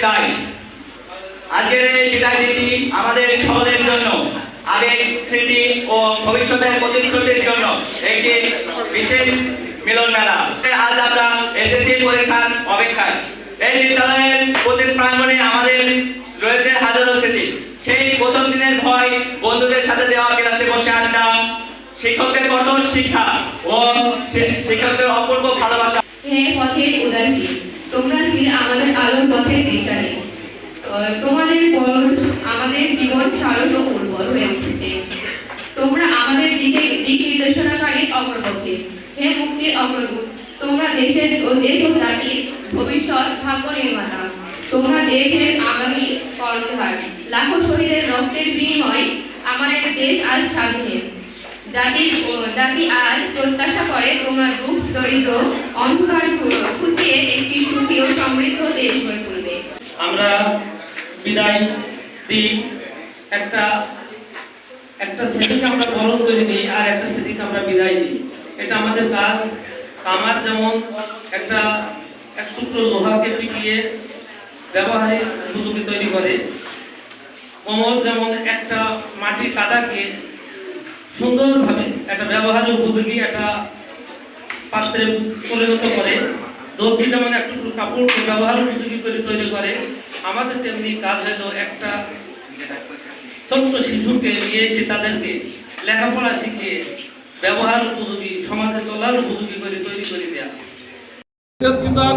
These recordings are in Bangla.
বিদায় আজকের এই বিদায় আমাদের সকলের জন্য আবেগ স্মৃতি ও ভবিষ্যতের প্রতিশ্রুতির জন্য একটি বিশেষ মিলন মেলা। আজ আমরা এসএসসি পরীক্ষার অপেক্ষায়। এই বিদ্যালয়ের প্রতি প্রাঙ্গণে আমাদের রয়েছে হাজারো স্মৃতি। সেই প্রথম দিনের ভয় বন্ধুদের সাথে দেওয়া ক্লাসে বসে আড্ডা, শিক্ষকদের কঠোর শিক্ষা ও শিক্ষকদের অপূর্ব ভালোবাসা। হে পথের উদাসী তোমরা ছিলে আমাদের আলোর পথের দিশারি আহ, তোমাদের পরশ আমাদের জীবন সারস ও উর্বর হয়ে উঠেছে। তোমরা আমাদের দিকে দিক নির্দেশনাকারী অগ্রপথে হে মুক্তির অগ্রদূত, তোমরা দেশের ও দেশ ও জাতির ভবিষ্যৎ ভাগ্য নির্মাতা। তোমরা দেশের আগামী কর্ণধার। লাখো শহীদের রক্তের বিনিময় আমাদের দেশ আজ স্বাধীন জাতির ও জাতি আজ প্রত্যাশা করে তোমরা দুঃখ, দরিদ্র, অন্ধকার ঘুচিয়ে একটি সুখী ও সমৃদ্ধ দেশ গড়ে তুলবে। আমরা বিদায় দিই। একটা একটা স্মৃতিকে আমরা বরণ করে দিই আর একটা স্মৃতিকে আমরা বিদায় দিই এটা আমাদের কাজ কামার যেমন একটা, এক টুকরো লোহাকে পিটিয়ে ব্যবহারের উপযোগী তৈরি করে। কোমর যেমন একটা মাটির কাদাকে সুন্দরভাবে একটা ব্যবহারের উপযোগী একটা পাত্রে পরিণত করে। দর্জি যেমন কাপড়কে ব্যবহার উপযোগী করে তৈরি করে, আমাদের তেমনি কাজ হলো একটা ছোট্ট শিশুকে নিয়ে এসে তাদেরকে লেখাপড়া শিখিয়ে ব্যবহার উপযোগী, সমাজে চলার উপযোগী করে তৈরি করে দেওয়া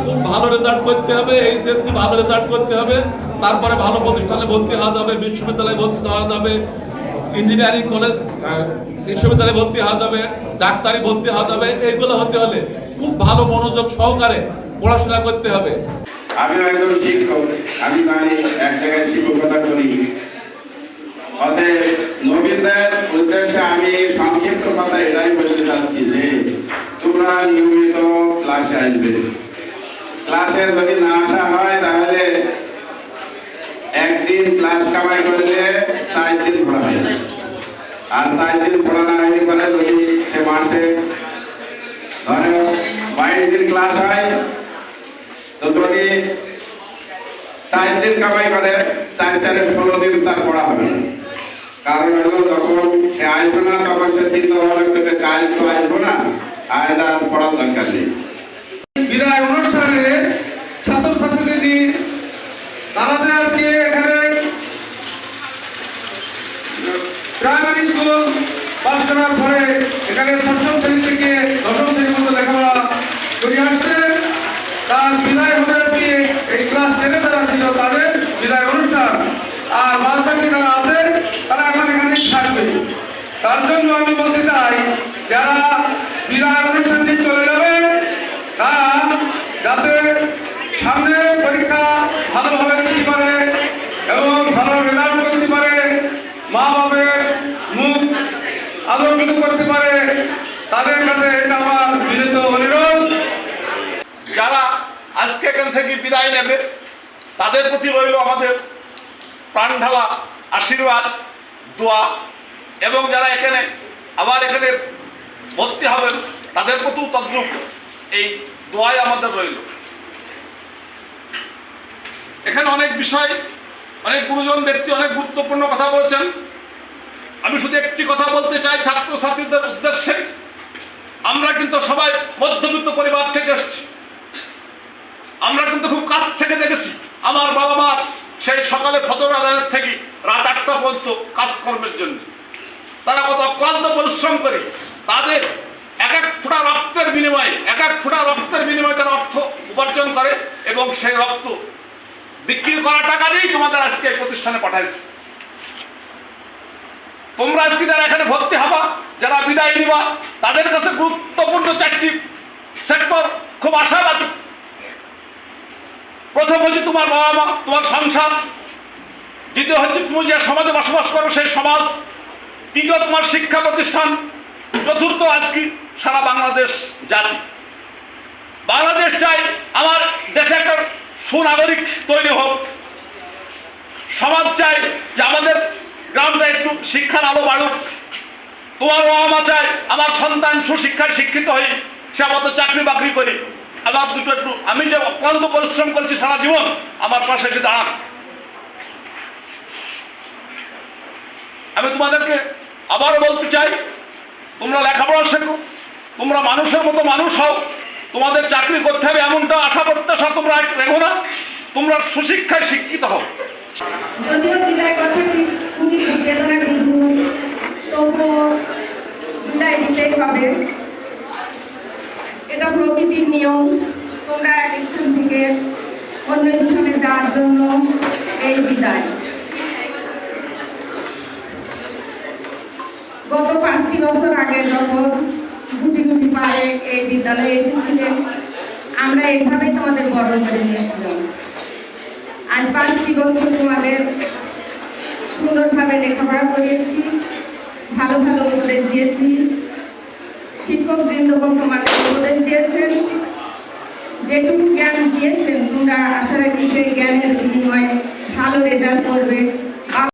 খুব ভালো রেজাল্ট করতে হবে, এইচএসসি ভালো রেজাল্ট করতে হবে, তারপরে ভালো প্রতিষ্ঠানে ভর্তি হওয়া যাবে, বিশ্ববিদ্যালয়ে ভর্তি হওয়া যাবে ইঞ্জিনিয়ারিং কলেজ বিশ্ববিদ্যালয়ে ভর্তি হওয়া যাবে, ডাক্তারি ভর্তি হওয়া যাবে, এইগুলো হতে হলে খুব ভালো মনোযোগ সহকারে পড়াশোনা করতে হবে। আমিও একজন শিক্ষক, আমি জানি এক জায়গায় শিক্ষকতা করি। অতএব নবীনদের উদ্দেশ্যে আমি সংক্ষিপ্ত কথা এটাই বলতে চাচ্ছি যে, তোমরা নিয়মিত ক্লাসে আসবে। ক্লাসে যদি না আসা হয়, তাহলে একদিন ক্লাস কামাই করলে চার দিন পড়া হয়। আর চার দিন পরে যদি সে বাইশ দিন ক্লাস হয়, তো যদি চার দিন কামাই করে, চার, চারে ষোলো দিন তার পড়া হবে। না কারণ হলো যখন সে আসবে না, তখন সে চিন্তা করবে কাল তো আসব না আর পড়ার দরকার নেই। বিদায় অনুষ্ঠানে ছাত্রছাত্রীদের নিয়ে আমাদের আজকে এখানে প্রাইমারি স্কুল পাস করার পরে এখানে সপ্তম শ্রেণি থেকে দশম শ্রেণির মতো লেখাপড়া করে আসছে। তার বিদায় হবে আজকে এই ক্লাস টেনে যারা ছিল তাদের বিদায় অনুষ্ঠান। আর বাদ যারা আছে, তারা এখন এখানেই থাকবে। তার জন্য আমি বলতে চাই, যারা বিদায় অনুষ্ঠানটি চলে যাবে তারা যাতে সামনে পরীক্ষা ভালোভাবে দিতে পারে এবং ভালো রেজাল্ট করতে পারে মা বাবার মুখ আলোকিত করতে পারে, তাদের কাছে এটা আমার বিনীত অনুরোধ। যারা আজকে এখান থেকে বিদায় নেবে, তাদের প্রতি রইল আমাদের প্রাণ ঢালা আশীর্বাদ, দোয়া, এবং যারা এখানে আবার এখানে ভর্তি হবেন, তাদের প্রতিও তদ্রুপ এই দোয়াই আমাদের রইল। এখানে অনেক বিষয়, অনেক গুরুজন, ব্যক্তি অনেক গুরুত্বপূর্ণ কথা বলেছেন। আমি শুধু একটি কথা বলতে চাই ছাত্রছাত্রীদের উদ্দেশ্যে। আমরা কিন্তু সবাই মধ্যবিত্ত পরিবার থেকে এসেছি। আমরা কিন্তু খুব কাছ থেকে দেখেছি। আমার বাবা মা সেই সকালে ফজর আজানের থেকে রাত আটটা পর্যন্ত কাজকর্মের জন্য। তারা কত অক্লান্ত পরিশ্রম করে। তাদের এক এক ফোঁটা রক্তের বিনিময়ে, এক এক ফোঁটা রক্তের বিনিময়ে তারা অর্থ উপার্জন করে এবং সেই রক্ত বিক্রি করা টাকা দিয়েই তোমাদের আজকে প্রতিষ্ঠানে পাঠাইছে। তোমরা আজকে যারা এখানে ভর্তি হবা, যারা বিদায় নিবা, তাদের কাছে গুরুত্বপূর্ণ চারটি সেক্টর খুব আশাবাদী। প্রথম হচ্ছে তোমার বাবা মা, তোমার সংসার। দ্বিতীয় হচ্ছে তুমি যে সমাজে বসবাস করো, সেই সমাজ। তৃতীয় তোমার শিক্ষা প্রতিষ্ঠান। চতুর্থ আজকে সারা বাংলাদেশ জাতি। বাংলাদেশ চাই আমার দেশে একটা সুনাগরিক তৈরি হোক। সমাজ চাই যে আমাদের গ্রামটা একটু শিক্ষার আলো বাড়ুক। তোমার বাবা চায় আমার সন্তান সুশিক্ষায় শিক্ষিত হয়ে সে মতো চাকরি বাকরি করে। আলাপ দুটো একটু, আমি যে অক্লান্ত পরিশ্রম করেছি সারা জীবন, আমার পাশে এসে দাঁড়ান। আমি তোমাদেরকে আবার বলতে চাই, তোমরা লেখাপড়া শেখো, তোমরা মানুষের মতো মানুষ হও। তোমাদের চাকরি করতে হবে এমনটা আশা, প্রত্যাশা তোমরা রেখো না। তোমরা সুশিক্ষায় শিক্ষিত হও। বেদনা কিন্তু তবুও বিদায় দিতেই হবে এটা প্রকৃতির নিয়ম তোমরা এক স্থান থেকে অন্য স্থানে যাওয়ার জন্য এই বিদায় গত পাঁচটি বছর আগে যখন গুটি গুটি পায়ে এই বিদ্যালয়ে এসেছিলেন আমরা এইভাবেই তোমাদের বরণ করে নিয়েছিলাম। আজ পাঁচটি বছর তোমাদের সুন্দরভাবে লেখাপড়া করিয়েছি, ভালো ভালো উপদেশ দিয়েছি। শিক্ষক বৃন্দগণ তোমাদের উপদেশ দিয়েছেন। যেটুকু জ্ঞান দিয়েছেন, তোমরা আশা রাখি সেই জ্ঞানের বিনিময়ে ভালো রেজাল্ট করবে।